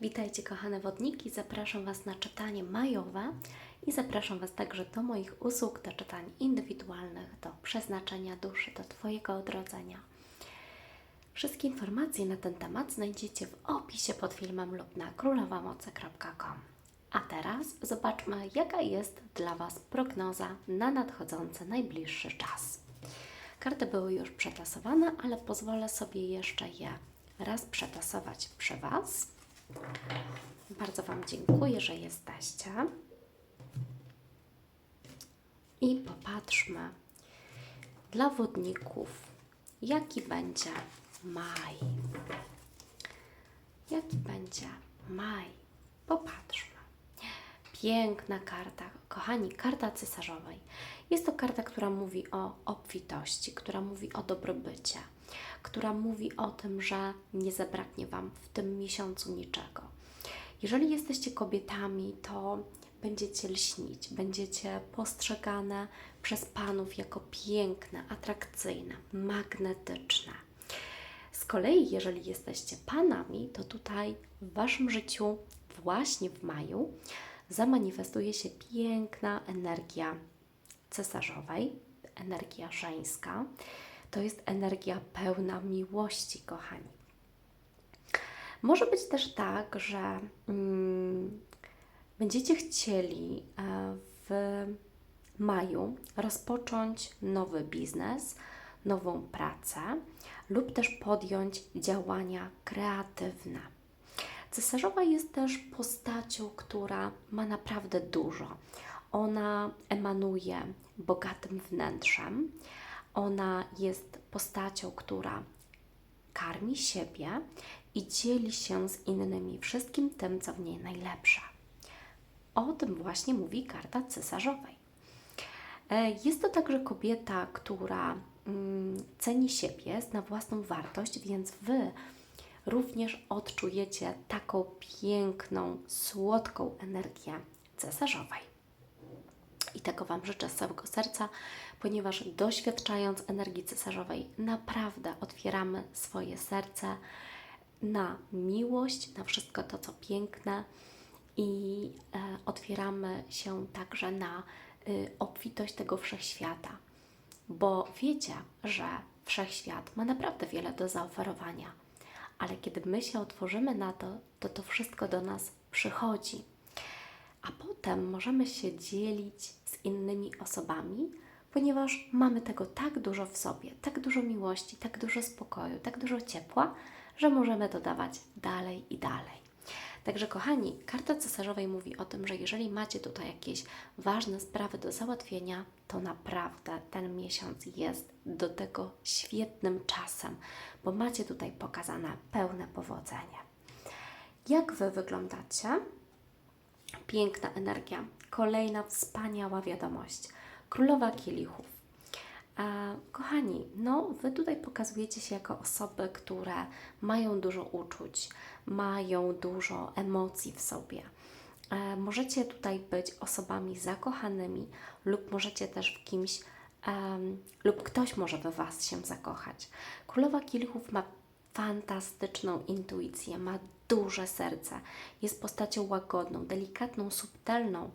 Witajcie kochane wodniki, zapraszam Was na czytanie majowe i zapraszam Was także do moich usług, do czytań indywidualnych, do przeznaczenia duszy, do Twojego odrodzenia. Wszystkie informacje na ten temat znajdziecie w opisie pod filmem lub na królowamoce.com. A teraz zobaczmy, jaka jest dla Was prognoza na nadchodzący najbliższy czas. Karty były już przetasowane, ale pozwolę sobie jeszcze je raz przetasować przy Was. Bardzo Wam dziękuję, że jesteście. I popatrzmy dla wodników, jaki będzie maj. Jaki będzie maj? Popatrzmy. Piękna karta, kochani, karta cesarzowej. Jest to karta, która mówi o obfitości, która mówi o dobrobycie, która mówi o tym, że nie zabraknie Wam w tym miesiącu niczego. Jeżeli jesteście kobietami, to będziecie lśnić, będziecie postrzegane przez panów jako piękne, atrakcyjne, magnetyczne. Z kolei, jeżeli jesteście panami, to tutaj w Waszym życiu, właśnie w maju, zamanifestuje się piękna energia cesarzowej, energia żeńska. To jest energia pełna miłości, kochani. Może być też tak, że mm, będziecie chcieli e, w maju rozpocząć nowy biznes, nową pracę lub też podjąć działania kreatywne. Cesarzowa jest też postacią, która ma naprawdę dużo. Ona emanuje bogatym wnętrzem. Ona jest postacią, która karmi siebie i dzieli się z innymi wszystkim tym, co w niej najlepsze. O tym właśnie mówi karta cesarzowej. E, Jest to także kobieta, która mm, ceni siebie, zna własną wartość, więc Wy również odczujecie taką piękną, słodką energię cesarzowej. I tego Wam życzę z całego serca, ponieważ doświadczając energii cesarzowej, naprawdę otwieramy swoje serce na miłość, na wszystko to, co piękne i e, otwieramy się także na y, obfitość tego wszechświata. Bo wiecie, że wszechświat ma naprawdę wiele do zaoferowania, ale kiedy my się otworzymy na to, to to wszystko do nas przychodzi a potem możemy się dzielić z innymi osobami, ponieważ mamy tego tak dużo w sobie, tak dużo miłości, tak dużo spokoju, tak dużo ciepła, że możemy to dawać dalej i dalej. Także, kochani, karta cesarzowej mówi o tym, że jeżeli macie tutaj jakieś ważne sprawy do załatwienia, to naprawdę ten miesiąc jest do tego świetnym czasem, bo macie tutaj pokazane pełne powodzenie. Jak Wy wyglądacie? Piękna energia. Kolejna wspaniała wiadomość. Królowa kielichów. E, kochani, no Wy tutaj pokazujecie się jako osoby, które mają dużo uczuć, mają dużo emocji w sobie. E, możecie tutaj być osobami zakochanymi lub możecie też w kimś em, lub ktoś może we Was się zakochać. Królowa kielichów ma fantastyczną intuicję, ma duże serce, jest postacią łagodną, delikatną, subtelną,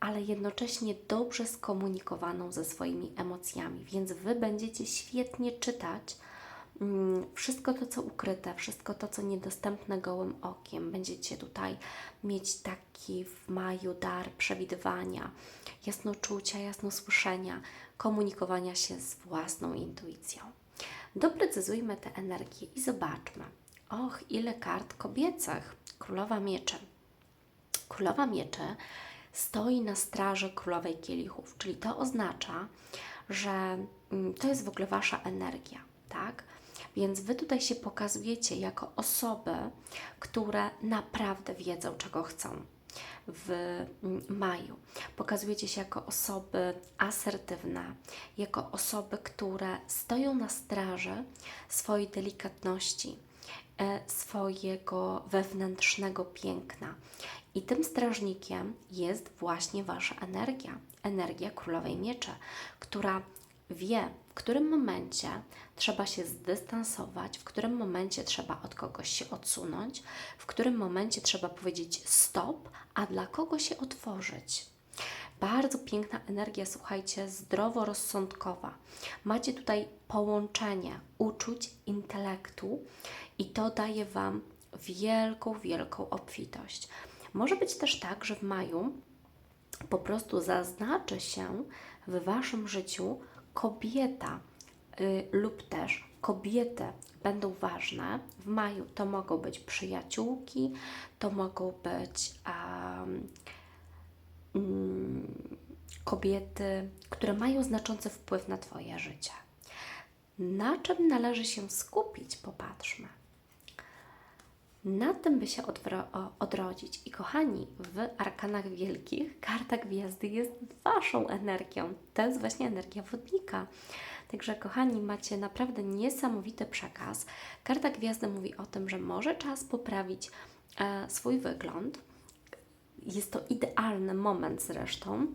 ale jednocześnie dobrze skomunikowaną ze swoimi emocjami, więc Wy będziecie świetnie czytać mm, wszystko to, co ukryte, wszystko to, co niedostępne gołym okiem. Będziecie tutaj mieć taki w maju dar przewidywania, jasnoczucia, jasnosłyszenia, komunikowania się z własną intuicją. Doprecyzujmy te energie i zobaczmy. Och, ile kart kobiecych. Królowa mieczy. Królowa mieczy stoi na straży królowej kielichów, czyli to oznacza, że mm, to jest w ogóle wasza energia, tak? Więc wy tutaj się pokazujecie jako osoby, które naprawdę wiedzą, czego chcą w mm, maju. Pokazujecie się jako osoby asertywne, jako osoby, które stoją na straży swojej delikatności, swojego wewnętrznego piękna. I tym strażnikiem jest właśnie Wasza energia, energia Królowej Miecze, która wie w którym momencie trzeba się zdystansować, w którym momencie trzeba od kogoś się odsunąć, w którym momencie trzeba powiedzieć stop, a dla kogo się otworzyć. Bardzo piękna energia, słuchajcie, zdroworozsądkowa. Macie tutaj połączenie uczuć, intelektu i to daje Wam wielką, wielką obfitość. Może być też tak, że w maju po prostu zaznaczy się w Waszym życiu kobieta y, lub też kobiety będą ważne. W maju to mogą być przyjaciółki, to mogą być um, kobiety, które mają znaczący wpływ na Twoje życie. Na czym należy się skupić? Popatrzmy. Na tym by się odrodzić. I kochani, w arkanach wielkich karta gwiazdy jest Waszą energią. To jest właśnie energia wodnika. Także, kochani, macie naprawdę niesamowity przekaz. Karta gwiazdy mówi o tym, że może czas poprawić e, swój wygląd. Jest to idealny moment zresztą,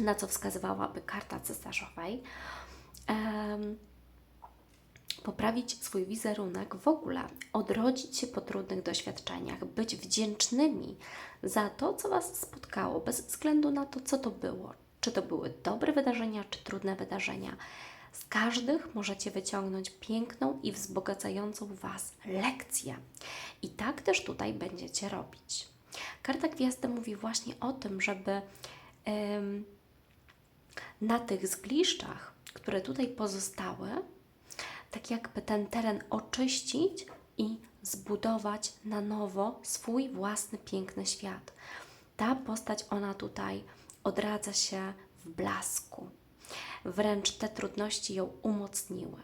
na co wskazywałaby karta cesarzowej. Em, poprawić swój wizerunek, w ogóle odrodzić się po trudnych doświadczeniach, być wdzięcznymi za to, co Was spotkało, bez względu na to, co to było. Czy to były dobre wydarzenia, czy trudne wydarzenia. Z każdych możecie wyciągnąć piękną i wzbogacającą Was lekcję. I tak też tutaj będziecie robić. Karta Gwiazdy mówi właśnie o tym, żeby em, na tych zgliszczach, które tutaj pozostały, tak jakby ten teren oczyścić i zbudować na nowo swój własny piękny świat. Ta postać, ona tutaj odradza się w blasku. Wręcz te trudności ją umocniły,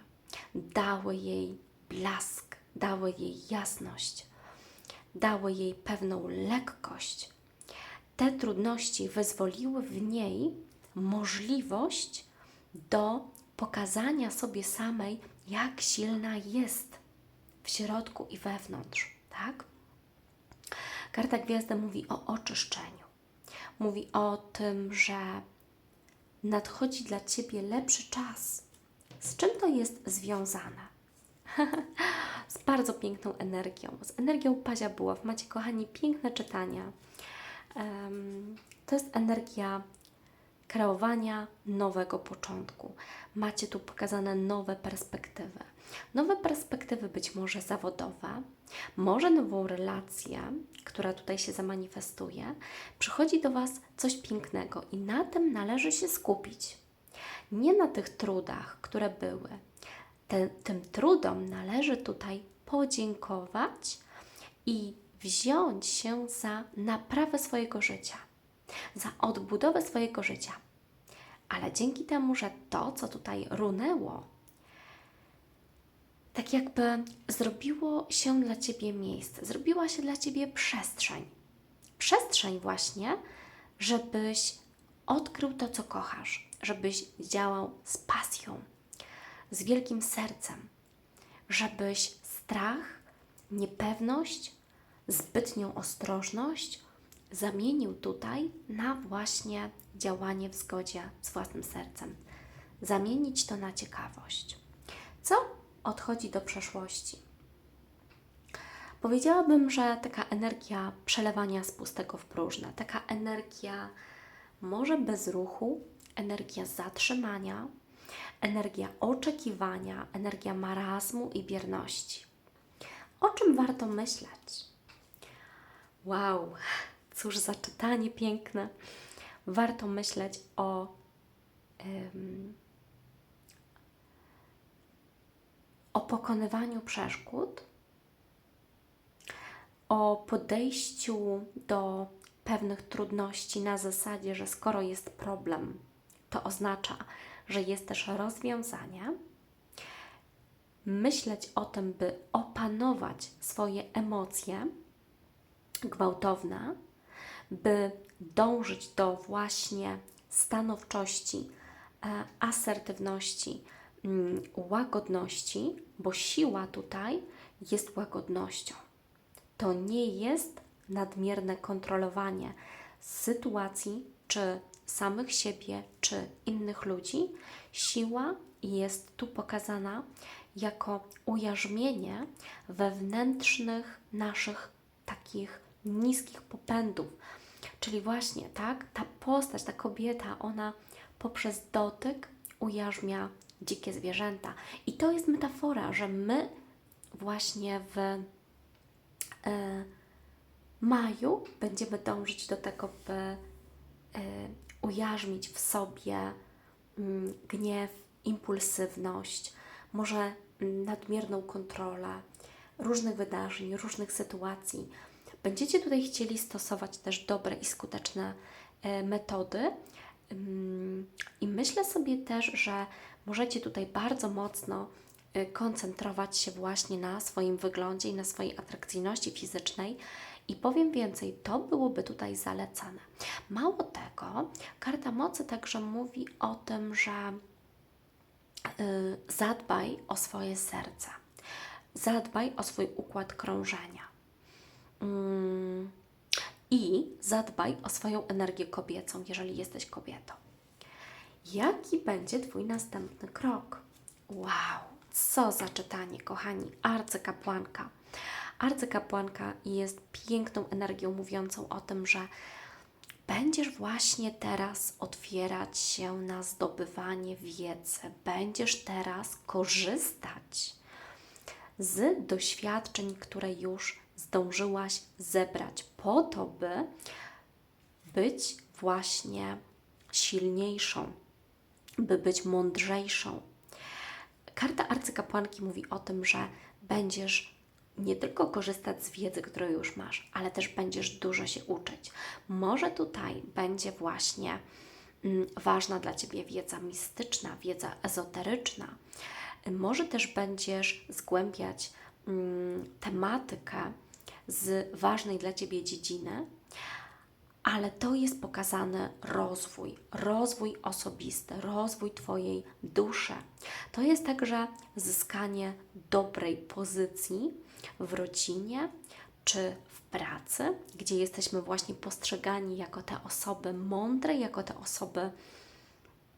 dały jej blask, dały jej jasność, dały jej pewną lekkość. Te trudności wyzwoliły w niej możliwość do pokazania sobie samej, jak silna jest w środku i wewnątrz, tak? Karta Gwiazda mówi o oczyszczeniu. Mówi o tym, że nadchodzi dla Ciebie lepszy czas. Z czym to jest związane? z bardzo piękną energią, z energią Pazia Buław. Macie, kochani, piękne czytania. Um, to jest energia kreowania nowego początku. Macie tu pokazane nowe perspektywy. Nowe perspektywy być może zawodowe, może nową relację, która tutaj się zamanifestuje. Przychodzi do Was coś pięknego i na tym należy się skupić. Nie na tych trudach, które były. Te, tym trudom należy tutaj podziękować i wziąć się za naprawę swojego życia, za odbudowę swojego życia. Ale dzięki temu, że to, co tutaj runęło, tak jakby zrobiło się dla Ciebie miejsce, zrobiła się dla Ciebie przestrzeń. Przestrzeń właśnie, żebyś odkrył to, co kochasz, żebyś działał z pasją, z wielkim sercem, żebyś strach, niepewność, zbytnią ostrożność zamienił tutaj na właśnie działanie w zgodzie z własnym sercem. Zamienić to na ciekawość. Co odchodzi do przeszłości? Powiedziałabym, że taka energia przelewania z pustego w próżne, taka energia może bez ruchu, energia zatrzymania, energia oczekiwania, energia marazmu i bierności. O czym warto myśleć? Wow, cóż za czytanie piękne. Warto myśleć o ym, o pokonywaniu przeszkód, o podejściu do pewnych trudności na zasadzie, że skoro jest problem, to oznacza, że jest też rozwiązanie. Myśleć o tym, by opanować swoje emocje gwałtowne, by dążyć do właśnie stanowczości, e, asertywności, mm, łagodności, bo siła tutaj jest łagodnością. To nie jest nadmierne kontrolowanie sytuacji, czy samych siebie, czy innych ludzi. Siła jest tu pokazana jako ujarzmienie wewnętrznych naszych takich niskich popędów. Czyli właśnie, tak, ta postać, ta kobieta, ona poprzez dotyk ujarzmia dzikie zwierzęta. I to jest metafora, że my właśnie w e, maju będziemy dążyć do tego, by e, ujarzmić w sobie mm, gniew, impulsywność, może mm, nadmierną kontrolę różnych wydarzeń, różnych sytuacji. Będziecie tutaj chcieli stosować też dobre i skuteczne e, metody. Ym, I myślę sobie też, że możecie tutaj bardzo mocno y, koncentrować się właśnie na swoim wyglądzie i na swojej atrakcyjności fizycznej. I powiem więcej, to byłoby tutaj zalecane. Mało tego, karta mocy także mówi o tym, że y, zadbaj o swoje serce, zadbaj o swój układ krążenia. Mm, I zadbaj o swoją energię kobiecą, jeżeli jesteś kobietą. Jaki będzie Twój następny krok? Wow, co za czytanie, kochani, arcykapłanka. Arcykapłanka jest piękną energią mówiącą o tym, że będziesz właśnie teraz otwierać się na zdobywanie wiedzy, będziesz teraz korzystać z doświadczeń, które już zdążyłaś zebrać, po to, by być właśnie silniejszą, by być mądrzejszą. Karta arcykapłanki mówi o tym, że będziesz nie tylko korzystać z wiedzy, którą już masz, ale też będziesz dużo się uczyć. Może tutaj będzie właśnie mm, ważna dla Ciebie wiedza mistyczna, wiedza ezoteryczna. Może też będziesz zgłębiać mm, tematykę z ważnej dla Ciebie dziedziny, ale to jest pokazany rozwój, rozwój osobisty, rozwój Twojej duszy. To jest także zyskanie dobrej pozycji w rodzinie czy w pracy, gdzie jesteśmy właśnie postrzegani jako te osoby mądre, jako te osoby,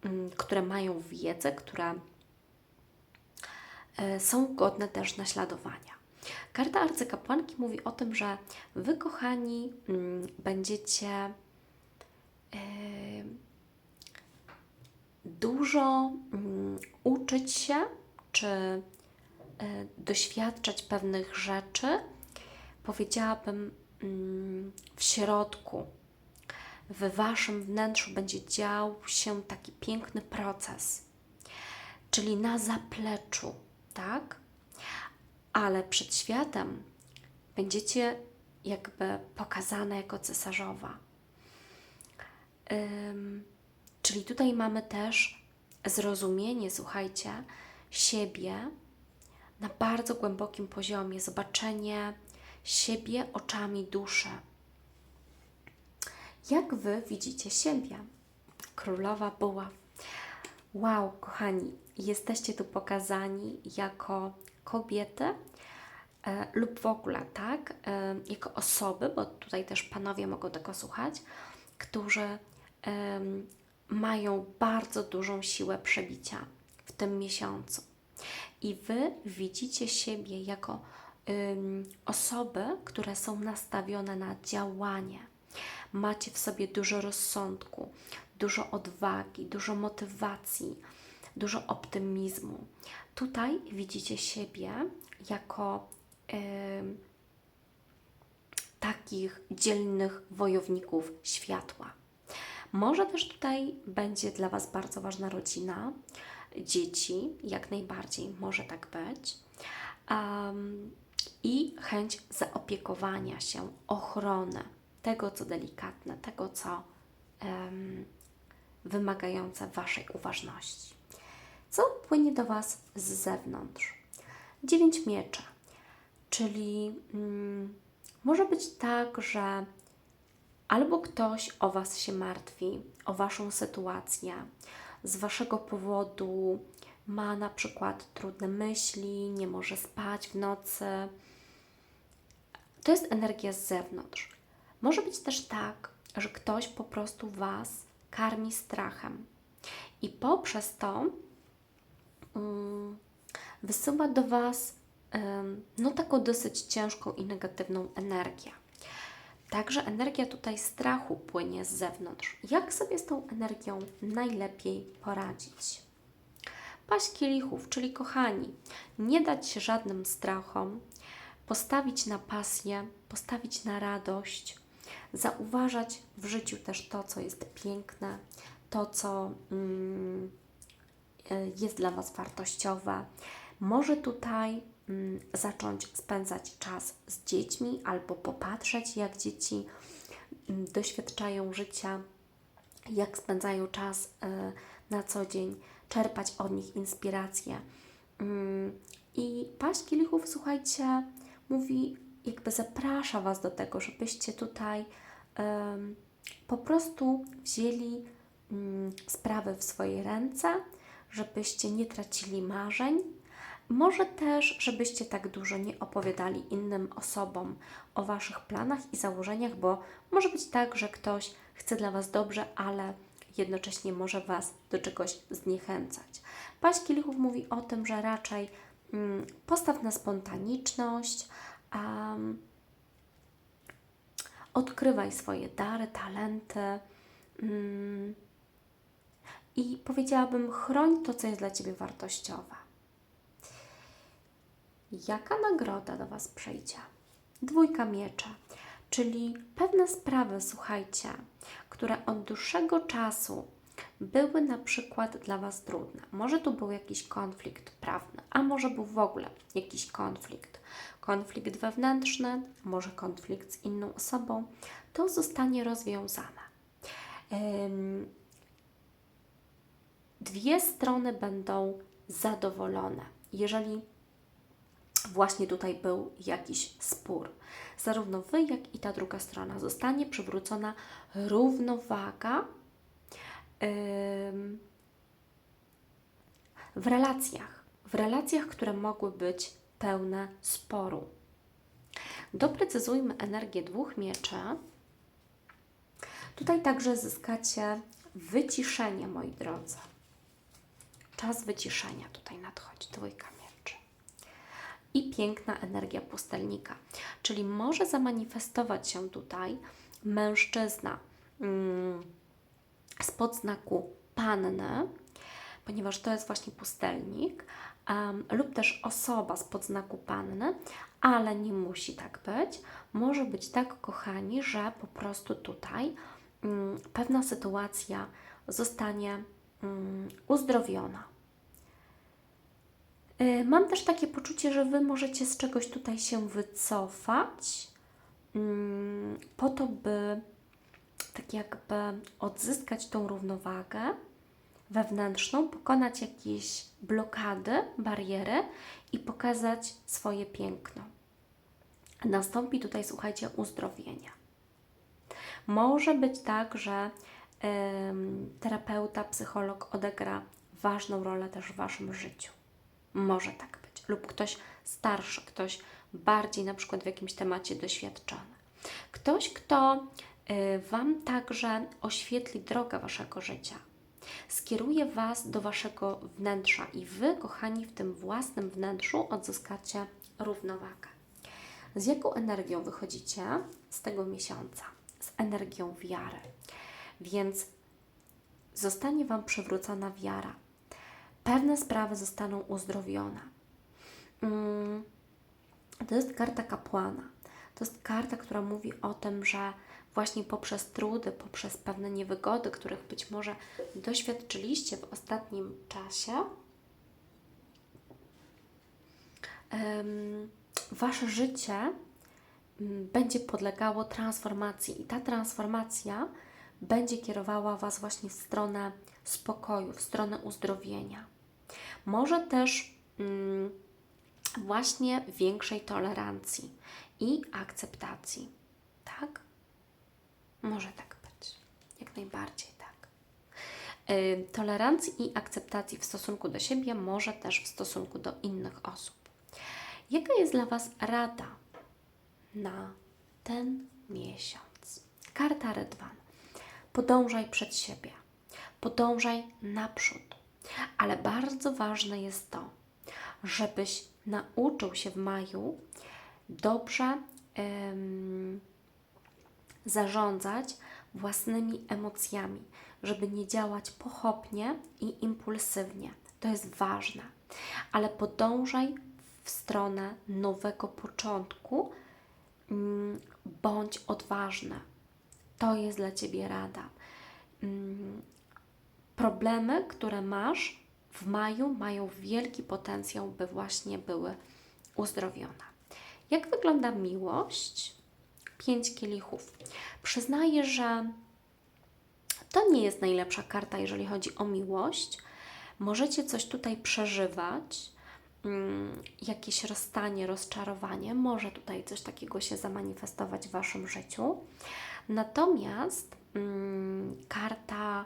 mm, które mają wiedzę, które e, są godne też naśladowania. Karta arcykapłanki mówi o tym, że wy, kochani, mm, będziecie yy, dużo yy, uczyć się czy yy, doświadczać pewnych rzeczy, powiedziałabym, mm, w środku. W waszym wnętrzu będzie dział się taki piękny proces, czyli na zapleczu, tak? Ale przed światem będziecie jakby pokazane jako cesarzowa. Ym, czyli tutaj mamy też zrozumienie, słuchajcie, siebie na bardzo głębokim poziomie, zobaczenie siebie oczami duszy. Jak Wy widzicie siebie? Królowa była. Wow, kochani, jesteście tu pokazani jako kobiety e, lub w ogóle, tak, e, jako osoby, bo tutaj też panowie mogą tego słuchać, którzy mają bardzo dużą siłę przebicia w tym miesiącu. I Wy widzicie siebie jako osoby, które są nastawione na działanie. Macie w sobie dużo rozsądku, dużo odwagi, dużo motywacji, dużo optymizmu. Tutaj widzicie siebie jako takich dzielnych wojowników światła. Może też tutaj będzie dla Was bardzo ważna rodzina, dzieci, jak najbardziej może tak być. Um, I chęć zaopiekowania się, ochrony tego, co delikatne, tego, co um, wymagające Waszej uważności co płynie do Was z zewnątrz. Dziewięć mieczy, czyli mm, może być tak, że albo ktoś o Was się martwi, o Waszą sytuację, z Waszego powodu ma na przykład trudne myśli, nie może spać w nocy. To jest energia z zewnątrz. Może być też tak, że ktoś po prostu Was karmi strachem i poprzez to wysyła do Was no taką dosyć ciężką i negatywną energię. Także energia tutaj strachu płynie z zewnątrz. Jak sobie z tą energią najlepiej poradzić? Paść kielichów, czyli kochani, nie dać się żadnym strachom, postawić na pasję, postawić na radość, zauważać w życiu też to, co jest piękne, to, co mm, jest dla Was wartościowe. Może tutaj mm, zacząć spędzać czas z dziećmi albo popatrzeć, jak dzieci mm, doświadczają życia, jak spędzają czas y, na co dzień, czerpać od nich inspirację. Mm, I paść kielichów, słuchajcie, mówi, jakby zaprasza Was do tego, żebyście tutaj po prostu wzięli sprawy w swoje ręce, żebyście nie tracili marzeń. Może też, żebyście tak dużo nie opowiadali innym osobom o Waszych planach i założeniach, bo może być tak, że ktoś chce dla Was dobrze, ale jednocześnie może Was do czegoś zniechęcać. Paść kielichów mówi o tym, że raczej mm, postaw na spontaniczność, um, odkrywaj swoje dary, talenty mm, i powiedziałabym, chroń to, co jest dla Ciebie wartościowe. Jaka nagroda do Was przyjdzie? Dwójka miecza, czyli pewne sprawy, słuchajcie, które od dłuższego czasu były na przykład dla Was trudne. Może tu był jakiś konflikt prawny, a może był w ogóle jakiś konflikt. Konflikt wewnętrzny, może konflikt z inną osobą, to zostanie rozwiązane. Dwie strony będą zadowolone, jeżeli właśnie tutaj był jakiś spór. Zarówno Wy, jak i ta druga strona zostanie przywrócona równowaga w relacjach, w relacjach, które mogły być pełne sporu. Doprecyzujmy energię dwóch mieczy. Tutaj także zyskacie wyciszenie, moi drodzy. Czas wyciszenia tutaj nadchodzi, dwójka mieczy. I piękna energia pustelnika, czyli może zamanifestować się tutaj mężczyzna mm, spod znaku panny, ponieważ to jest właśnie pustelnik, um, lub też osoba spod znaku panny, ale nie musi tak być. Może być tak, kochani, że po prostu tutaj mm, pewna sytuacja zostanie uzdrowiona. Y, Mam też takie poczucie, że Wy możecie z czegoś tutaj się wycofać, mm, po to, by tak jakby odzyskać tą równowagę wewnętrzną, pokonać jakieś blokady, bariery i pokazać swoje piękno. Nastąpi tutaj, słuchajcie, uzdrowienie. Może być tak, że terapeuta, psycholog odegra ważną rolę też w Waszym życiu. Może tak być. Lub ktoś starszy, ktoś bardziej na przykład w jakimś temacie doświadczony. Ktoś, kto y, Wam także oświetli drogę Waszego życia. Skieruje Was do Waszego wnętrza i Wy, kochani, w tym własnym wnętrzu odzyskacie równowagę. Z jaką energią wychodzicie z tego miesiąca? Z energią wiary. Więc zostanie Wam przywrócona wiara. Pewne sprawy zostaną uzdrowione. Mm, To jest karta kapłana. To jest karta, która mówi o tym, że właśnie poprzez trudy, poprzez pewne niewygody, których być może doświadczyliście w ostatnim czasie, Wasze życie mm, będzie podlegało transformacji i ta transformacja będzie kierowała Was właśnie w stronę spokoju, w stronę uzdrowienia. Może też mm, właśnie większej tolerancji i akceptacji. Tak? Może tak być. Jak najbardziej tak. Y, Tolerancji i akceptacji w stosunku do siebie, może też w stosunku do innych osób. Jaka jest dla Was rada na ten miesiąc? Karta Redwan. Podążaj przed siebie. Podążaj naprzód. Ale bardzo ważne jest to, żebyś nauczył się w maju dobrze em, zarządzać własnymi emocjami, żeby nie działać pochopnie i impulsywnie. To jest ważne, ale podążaj w stronę nowego początku, mm, bądź odważna. To jest dla Ciebie rada. Mm, Problemy, które masz w maju, mają wielki potencjał, by właśnie były uzdrowione. Jak wygląda miłość? Pięć kielichów. Przyznaję, że to nie jest najlepsza karta, jeżeli chodzi o miłość. Możecie coś tutaj przeżywać, mm, jakieś rozstanie, rozczarowanie, może tutaj coś takiego się zamanifestować w Waszym życiu. Natomiast mm, karta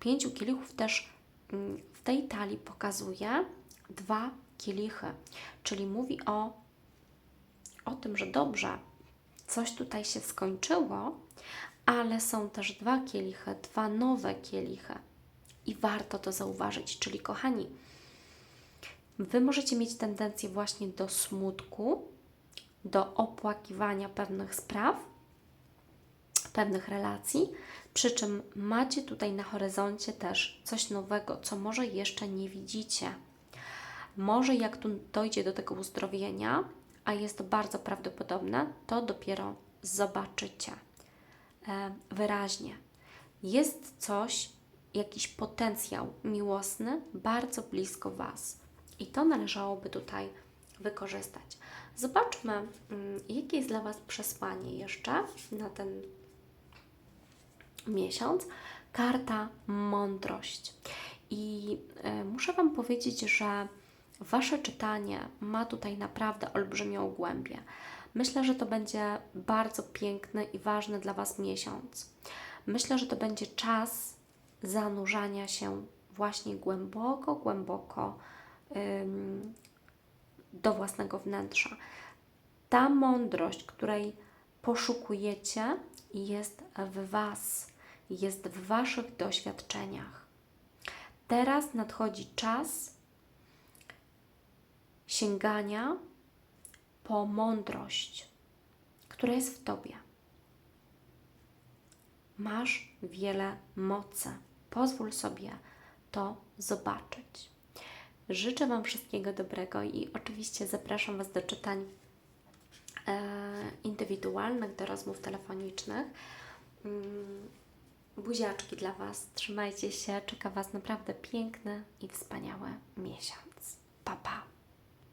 pięciu kielichów też mm, w tej talii pokazuje dwa kielichy, czyli mówi o, o tym, że dobrze, coś tutaj się skończyło, ale są też dwa kielichy, dwa nowe kielichy. I warto to zauważyć. Czyli, kochani, Wy możecie mieć tendencję właśnie do smutku, do opłakiwania pewnych spraw, pewnych relacji, przy czym macie tutaj na horyzoncie też coś nowego, co może jeszcze nie widzicie. Może jak tu dojdzie do tego uzdrowienia, a jest to bardzo prawdopodobne, to dopiero zobaczycie e, wyraźnie. Jest coś, jakiś potencjał miłosny bardzo blisko Was i to należałoby tutaj wykorzystać. Zobaczmy, mm, jakie jest dla Was przesłanie jeszcze na ten miesiąc. Karta mądrość. I e, muszę Wam powiedzieć, że Wasze czytanie ma tutaj naprawdę olbrzymią głębię. Myślę, że to będzie bardzo piękny i ważny dla Was miesiąc. Myślę, że to będzie czas zanurzania się właśnie głęboko, głęboko ym, do własnego wnętrza. Ta mądrość, której poszukujecie, jest w Was, jest w Waszych doświadczeniach. Teraz nadchodzi czas sięgania po mądrość, która jest w Tobie. Masz wiele mocy. Pozwól sobie to zobaczyć. Życzę Wam wszystkiego dobrego i oczywiście zapraszam Was do czytań e, indywidualnych, do rozmów telefonicznych. Buziaczki dla Was. Trzymajcie się. Czeka Was naprawdę piękny i wspaniały miesiąc. Pa, pa.